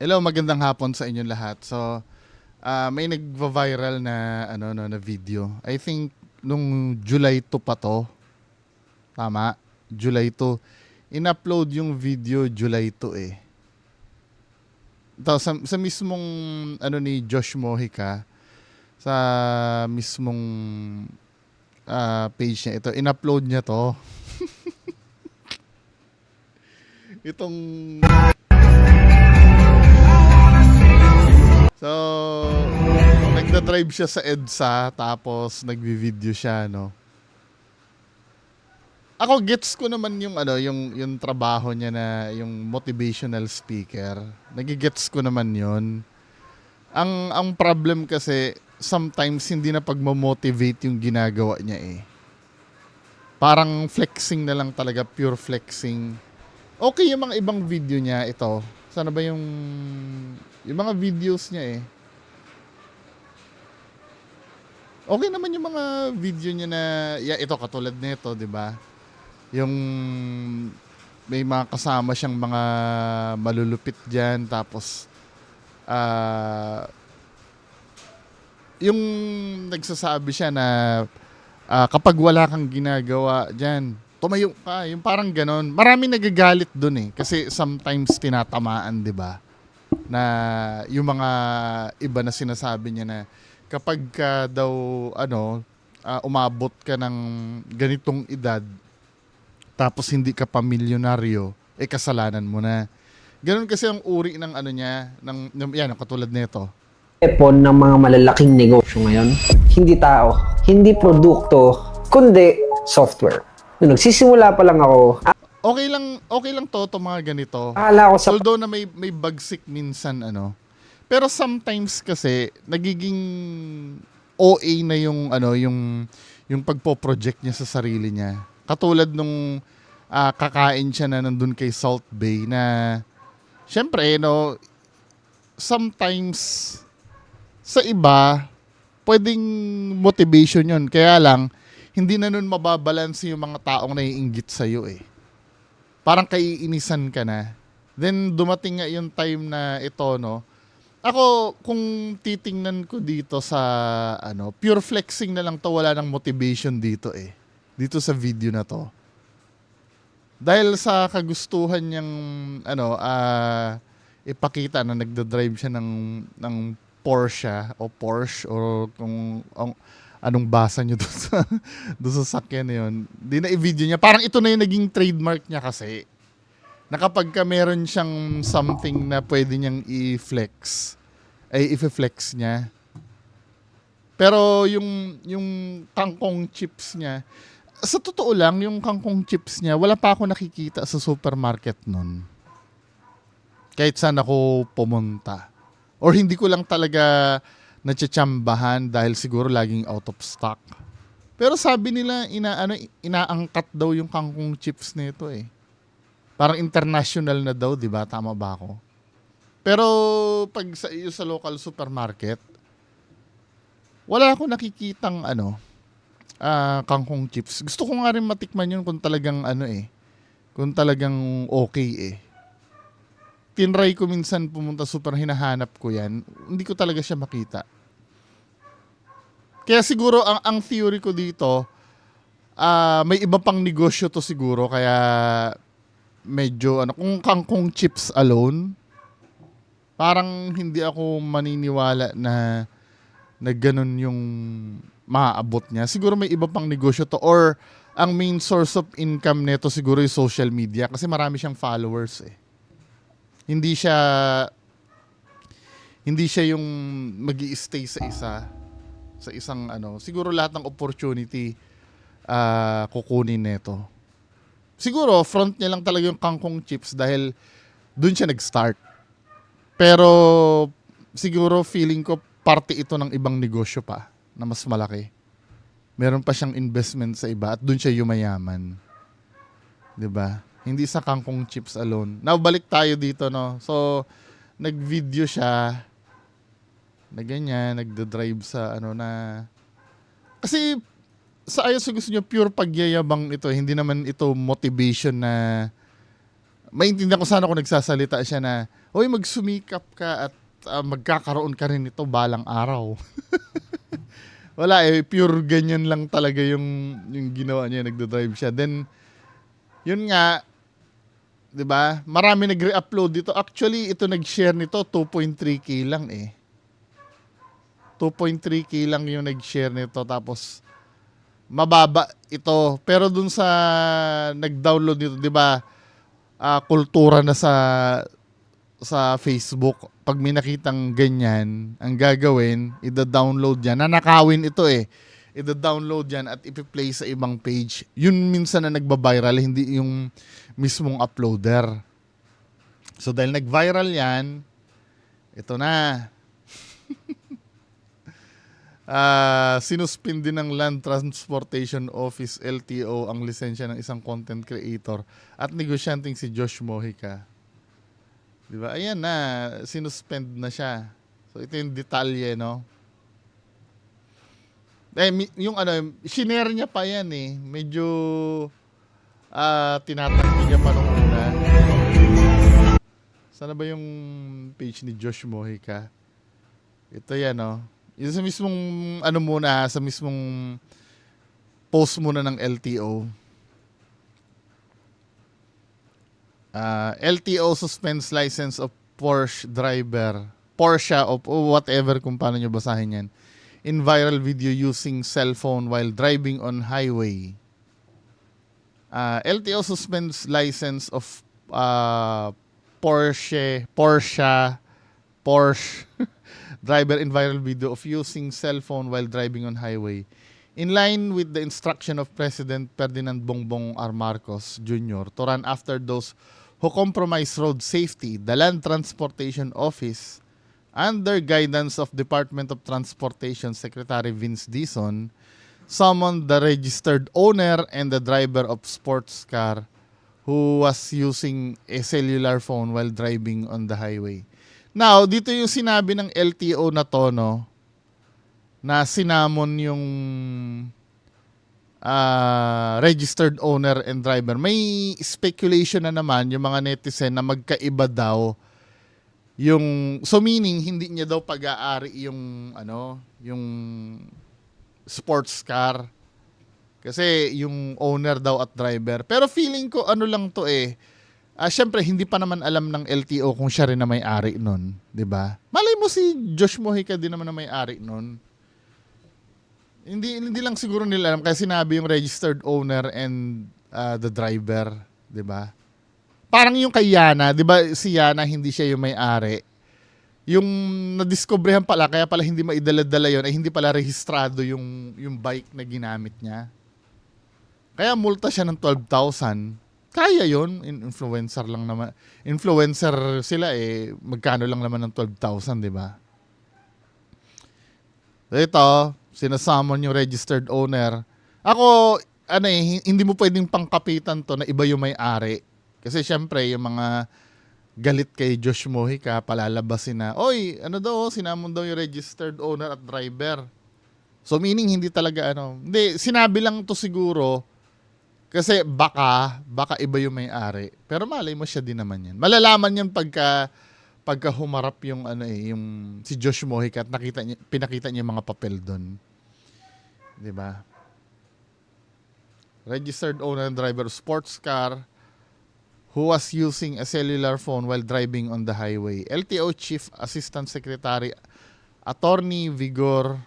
Hello, magandang hapon sa inyong lahat. So, ah, may nagva-viral na ano no na video. I think nung July 2 pa to. Tama? July 2. In-upload yung video July 2 eh. Ito, sa, sa mismong ano ni Josh Mojica sa mismong ah, page niya ito, in-upload niya to. Itong So, nagda-drive siya sa EDSA tapos nagvi-video siya, no. Ako gets ko naman yung ano, yung yung trabaho niya na yung motivational speaker. Nagigets ko naman 'yon. Ang ang problem kasi sometimes hindi na pagmo-motivate yung ginagawa niya eh. Parang flexing na lang talaga, pure flexing. Okay yung mga ibang video niya ito. Sana ba yung yung mga videos niya eh. Okay naman yung mga video niya na yeah, ito katulad nito, 'di ba? Yung may mga kasama siyang mga malulupit diyan tapos ah yung nagsasabi siya na ah, kapag wala kang ginagawa diyan, tumayo ka, yung parang ganon. Marami nagagalit doon eh kasi sometimes tinatamaan, 'di ba? na yung mga iba na sinasabi niya na kapag ka daw ano ah, umabot ka ng ganitong edad tapos hindi ka pa milyonaryo eh kasalanan mo na. Ganun kasi ang uri ng ano niya ng yan katulad nito. epon ng mga malalaking negosyo ngayon. Hindi tao, hindi produkto, kundi software. Nung nagsisimula pa lang ako, Okay lang okay lang to to mga ganito. akala ko sa Although na may may bagsik minsan ano. Pero sometimes kasi nagiging OA na yung ano yung yung pagpo-project niya sa sarili niya. Katulad nung ah, kakain siya na nandun kay Salt Bay na syempre no sometimes sa iba pwedeng motivation yun. Kaya lang hindi na nun mababalanse yung mga taong naiinggit sa iyo eh parang kaiinisan ka na. Then dumating nga yung time na ito, no. Ako, kung titingnan ko dito sa, ano, pure flexing na lang to, wala nang motivation dito eh. Dito sa video na to. Dahil sa kagustuhan niyang, ano, ah, ipakita na nagda-drive siya ng, ng Porsche o Porsche o kung ang, anong basa niyo doon sa, doon sa sakyan na yun. Di na i-video niya. Parang ito na yung naging trademark niya kasi. Na ka meron siyang something na pwede niyang i-flex, ay i-flex niya. Pero yung, yung kangkong chips niya, sa totoo lang, yung kangkong chips niya, wala pa ako nakikita sa supermarket nun. Kahit saan ako pumunta. Or hindi ko lang talaga natsatsambahan dahil siguro laging out of stock. Pero sabi nila ina ano inaangkat daw yung kangkong chips nito eh. Parang international na daw, 'di ba? Tama ba ako? Pero pag sa iyo sa local supermarket, wala ako nakikitang ano ah, kangkong chips. Gusto ko nga rin matikman yun kung talagang ano eh. Kung talagang okay eh tinry ko minsan pumunta super hinahanap ko yan, hindi ko talaga siya makita. Kaya siguro ang ang theory ko dito, ah may iba pang negosyo to siguro kaya medyo ano kung kangkong chips alone parang hindi ako maniniwala na na ganun yung maaabot niya. Siguro may iba pang negosyo to or ang main source of income nito siguro yung social media kasi marami siyang followers eh hindi siya hindi siya yung mag stay sa isa sa isang ano siguro lahat ng opportunity ah kukunin nito. Siguro front niya lang talaga yung kangkong chips dahil doon siya nag-start. Pero siguro feeling ko parte ito ng ibang negosyo pa na mas malaki. Meron pa siyang investment sa iba at doon siya yumayaman. 'di ba hindi sa kangkong chips alone. Now, balik tayo dito, no? So, nag-video siya na ganyan, nagda-drive sa ano na... Kasi, sa ayos sa gusto nyo, pure pagyayabang ito. Hindi naman ito motivation na... Maintindihan ko sana kung nagsasalita siya na Hoy, magsumikap ka at ah, magkakaroon ka rin ito balang araw. Wala eh, pure ganyan lang talaga yung, yung ginawa niya, nagdo-drive siya. Then, yun nga, 'di ba? Marami nagre-upload dito. Actually, ito nag-share nito 2.3k lang eh. 2.3k lang yung nag-share nito tapos mababa ito. Pero dun sa nag-download nito, 'di ba? ah, kultura na sa sa Facebook. Pag may nakitang ganyan, ang gagawin, ida-download yan. Nanakawin ito eh. Ida-download yan at ipi-play sa ibang page. Yun minsan na nagba-viral, hindi yung mismong uploader. So dahil nag-viral yan, ito na. Ah, sinuspindi ng Land Transportation Office LTO ang lisensya ng isang content creator at negosyanteng si Josh Mojica. 'Di ba? Ayan na, sinuspend na siya. So ito yung detalye, no? Eh, yung ano, shinare niya pa yan eh. Medyo ah tinatanggi niya pa nung una. Sana ba yung page ni Josh Mojica? Ito yan, no? Yung sa mismong, ano muna, sa mismong post muna ng LTO. Ah, LTO suspends license of Porsche driver. Porsche of whatever kung paano nyo basahin yan. In viral video using cellphone while driving on highway. Ah, LTO suspends license of ah, Porsche, Porsche, Porsche driver in viral video of using cellphone while driving on highway. In line with the instruction of President Ferdinand Bongbong R. Marcos Jr. to run after those who compromise road safety, the Land Transportation Office, under guidance of Department of Transportation Secretary Vince Dizon, summoned the registered owner and the driver of sports car who was using a cellular phone while driving on the highway. Now, dito yung sinabi ng LTO na to, no, na sinamon yung ah, registered owner and driver. May speculation na naman yung mga netizen na magkaiba daw yung so meaning hindi niya daw pag-aari yung ano, yung sports car. Kasi yung owner daw at driver. Pero feeling ko ano lang to eh. Ah, syempre hindi pa naman alam ng LTO kung siya rin na may-ari nun, 'di ba? Malay mo si Josh Mojica din naman na may-ari nun. Hindi hindi lang siguro nila alam kasi sinabi yung registered owner and ah, the driver, 'di ba? Parang yung kay Yana, 'di ba? Si Yana hindi siya yung may-ari. Yung nadiskobrehan pala kaya pala hindi maidala-dala yon ay hindi pala rehistrado yung yung bike na ginamit niya. Kaya multa siya ng 12,000. Kaya yon in- influencer lang naman. Influencer sila eh, magkano lang naman ng 12,000, di ba? Ito, sinasamon yung registered owner. Ako, ano eh, hi- hindi mo pwedeng pangkapitan to na iba yung may-ari. Kasi syempre, yung mga galit kay Josh Mojica, palalabasin na, Oy, ano daw, oh, sinamon daw yung registered owner at driver. So meaning hindi talaga ano, hindi sinabi lang to siguro kasi baka baka iba yung may-ari. Pero malay mo siya din naman yan. Malalaman yan pagka pagka humarap yung ano eh, yung si Josh Mojica at nakita niya, pinakita niya yung mga papel doon. 'Di ba? Registered owner and driver sports car who was using a cellular phone while driving on the highway. LTO Chief Assistant Secretary Attorney Vigor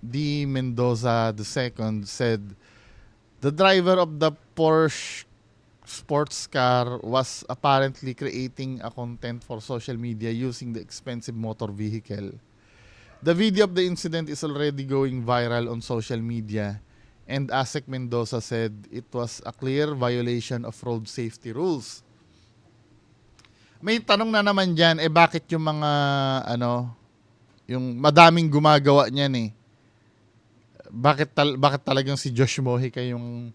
D. Mendoza II said the driver of the Porsche sports car was apparently creating a content for social media using the expensive motor vehicle. The video of the incident is already going viral on social media and ASEC Mendoza said it was a clear violation of road safety rules. May tanong na naman dyan, eh bakit yung mga ano, yung madaming gumagawa niyan eh. Bakit tal- bakit talagang si Josh Mojica yung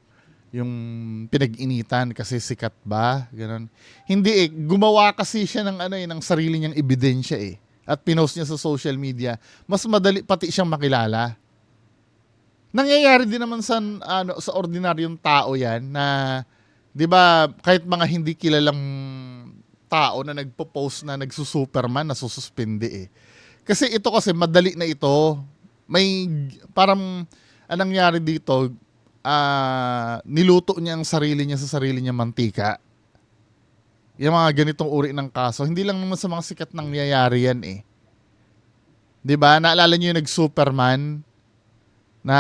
yung pinag-initan kasi sikat ba? Ganon. Hindi eh, gumawa kasi siya ng ano eh, ng sarili niyang ebidensya eh. At pinost niya sa social media. Mas madali pati siyang makilala. Nangyayari din naman sa ano sa ordinaryong tao 'yan na 'di ba kahit mga hindi kilalang tao na nagpo-post na nagsusuperman na sususpindi eh. Kasi ito kasi madali na ito. May parang anong nangyari dito, ah, niluto niya ang sarili niya sa sarili niya mantika. Yung mga ganitong uri ng kaso, hindi lang naman sa mga sikat nang nangyayari yan eh. 'Di ba? Naalala niyo yung nag-Superman na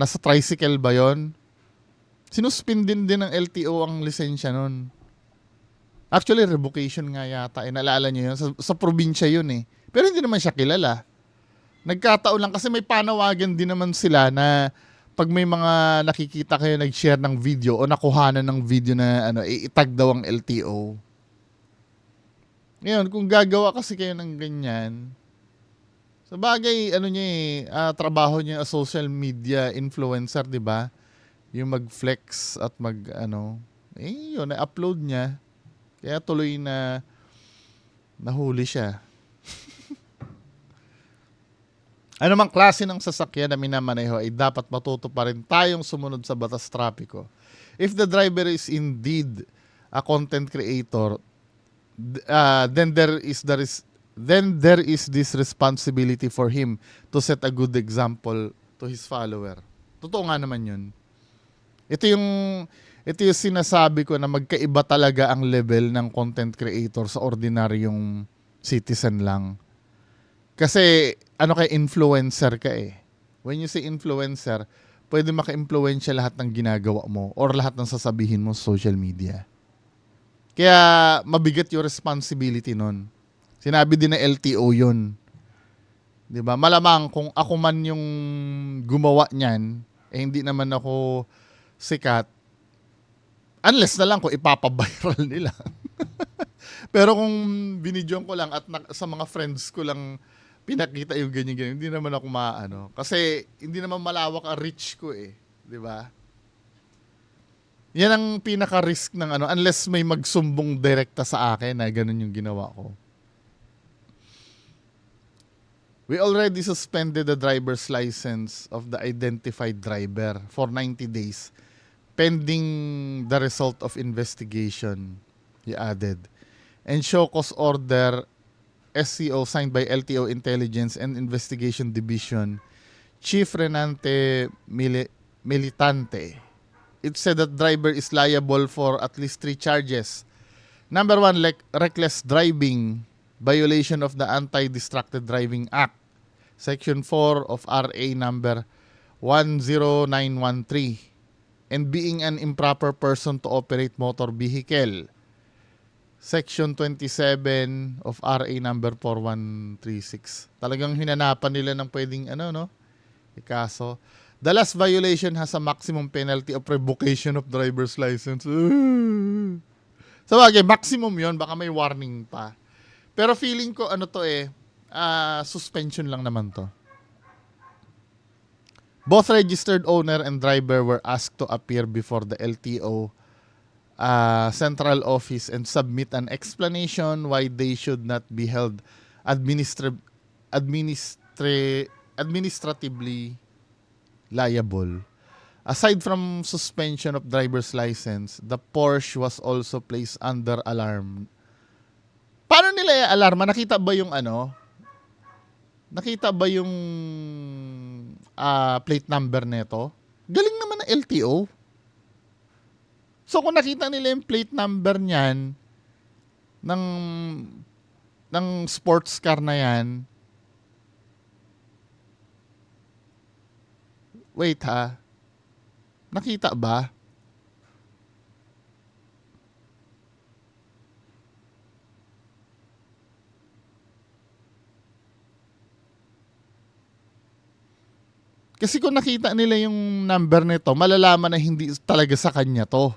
nasa tricycle ba 'yon? Sinuspindin din ng LTO ang lisensya nun. Actually, revocation nga yata. Eh, naalala niyo yun? Sa, sa probinsya yun eh. Pero hindi naman siya kilala. Nagkataon lang kasi may panawagan din naman sila na pag may mga nakikita kayo nag-share ng video o nakuhanan ng video na ano, itag daw ang LTO. Ngayon, kung gagawa kasi kayo ng ganyan, sa bagay, ano niya eh, ah, trabaho niya social media influencer, di ba? Yung mag-flex at mag, ano, eh, yun, na-upload niya. Kaya tuloy na nahuli siya. ano mang klase ng sasakyan na minamaneho ay dapat matuto pa rin tayong sumunod sa batas trapiko. If the driver is indeed a content creator, uh, then there is the res- then there is this responsibility for him to set a good example to his follower. Totoo nga naman 'yun. Ito yung ito yung sinasabi ko na magkaiba talaga ang level ng content creator sa ordinaryong citizen lang. Kasi ano kay influencer ka eh. When you say influencer, pwede maka-impluensya lahat ng ginagawa mo or lahat ng sasabihin mo sa social media. Kaya mabigat yung responsibility nun. Sinabi din na LTO yun. 'Di ba? Malamang kung ako man yung gumawa niyan, eh hindi naman ako sikat. Unless na lang kung ipapabiral nila. Pero kung binidyon ko lang at na- sa mga friends ko lang pinakita yung ganyan-ganyan, hindi naman ako maano. Kasi hindi naman malawak ang reach ko eh. 'Di ba? Yan ang pinaka-risk ng ano, unless may magsumbong direkta sa akin na ganun yung ginawa ko. We already suspended the driver's license of the identified driver for 90 days pending the result of investigation, he added. And show cause order SCO signed by LTO Intelligence and Investigation Division Chief Renante Mili- Militante. It said that driver is liable for at least three charges. Number one, like reckless driving, violation of the Anti-Distracted Driving Act, Section 4 of RA number 10913, and being an improper person to operate motor vehicle, Section 27 of RA number 4136. Talagang hinanapan nila ng pwedeng ano no? Ikaso. The last violation has a maximum penalty of revocation of driver's license. Sa bagay, maximum yon baka may warning pa. Pero feeling ko ano to eh, ah, suspension lang naman to. Both registered owner and driver were asked to appear before the LTO uh, central office and submit an explanation why they should not be held administra- administra- administratively liable. Aside from suspension of driver's license, the Porsche was also placed under alarm. Paano nila i-alarma? Nakita ba yung ano? Nakita ba yung ah, plate number nito? Galing naman ng LTO. So kung nakita nila yung plate number niyan ng ng sports car na yan, wait ha, nakita ba? Kasi kung nakita nila yung number nito, malalaman na hindi talaga sa kanya to.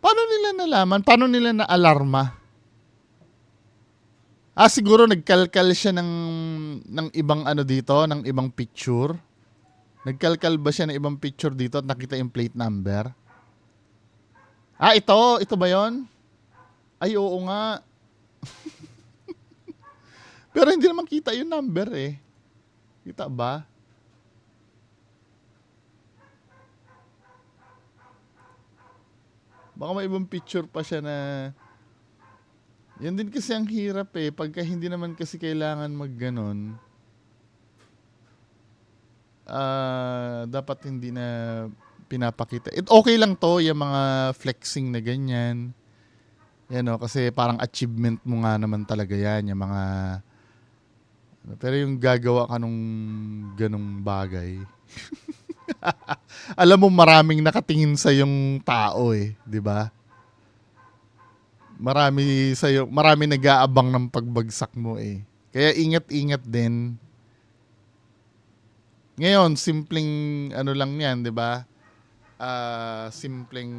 Paano nila nalaman? Paano nila na-alarma? Ah, siguro nagkalkal siya ng, ng ibang ano dito, ng ibang picture. Nagkalkal ba siya ng ibang picture dito at nakita yung plate number? Ah, ito. Ito ba yon? Ay, oo nga. Pero hindi naman kita yung number eh. Kita ba? Baka may ibang picture pa siya na Yan din kasi ang hirap eh. Pagka hindi naman kasi kailangan mag ganon, ah, dapat hindi na pinapakita. It okay lang to, yung mga flexing na ganyan. Yan o, kasi parang achievement mo nga naman talaga yan, yung mga... Pero yung gagawa ka nung ganong bagay, alam mo maraming nakatingin sa yung tao eh, 'di ba? Marami sa marami nag-aabang ng pagbagsak mo eh. Kaya ingat-ingat din. Ngayon, simpleng ano lang 'yan, 'di ba? Ah, simpleng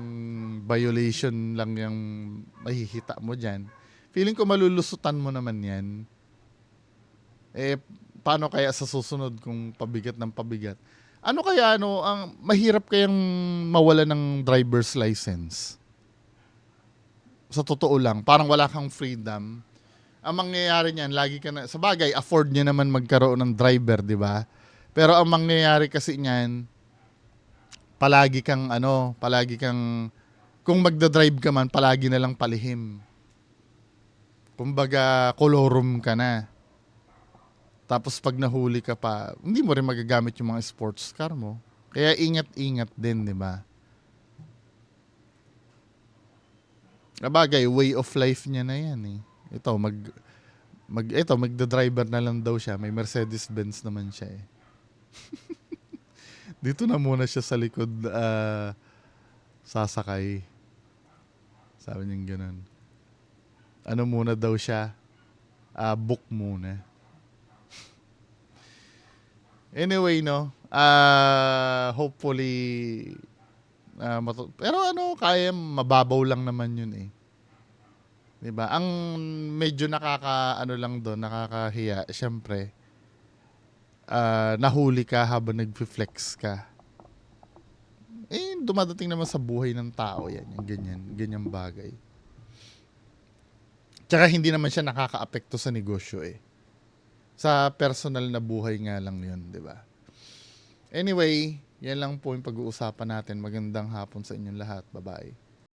violation lang yung mahihita mo diyan. Feeling ko malulusutan mo naman 'yan. Eh paano kaya sa susunod kung pabigat ng pabigat? Ano kaya ano ang mahirap kayang mawala ng driver's license? Sa totoo lang, parang wala kang freedom. Ang mangyayari niyan, lagi ka na sa bagay, afford niya naman magkaroon ng driver, 'di ba? Pero ang mangyayari kasi niyan, palagi kang ano, palagi kang kung magda-drive ka man, palagi na lang palihim. Kumbaga, kolorum ka na. Tapos pag nahuli ka pa, hindi mo rin magagamit yung mga sports car mo. Kaya ingat-ingat din, di ba? Kabagay, way of life niya na yan eh. Ito, mag, mag, ito, magda-driver na lang daw siya. May Mercedes-Benz naman siya eh. Dito na muna siya sa likod ah, sasakay. Sabi niya ganun. Ano muna daw siya? Ah, book muna. Anyway, no. Ah, hopefully ah, matu- pero ano, kaya mababaw lang naman 'yun eh. 'Di ba? Ang medyo nakaka ano lang doon, nakakahiya, syempre. ah, nahuli ka habang nagfi-flex ka. Eh, dumadating naman sa buhay ng tao yan, yung ganyan, ganyang bagay. Tsaka hindi naman siya nakaka-apekto sa negosyo eh sa personal na buhay nga lang yun, di ba? Anyway, yan lang po yung pag-uusapan natin. Magandang hapon sa inyong lahat. Bye-bye.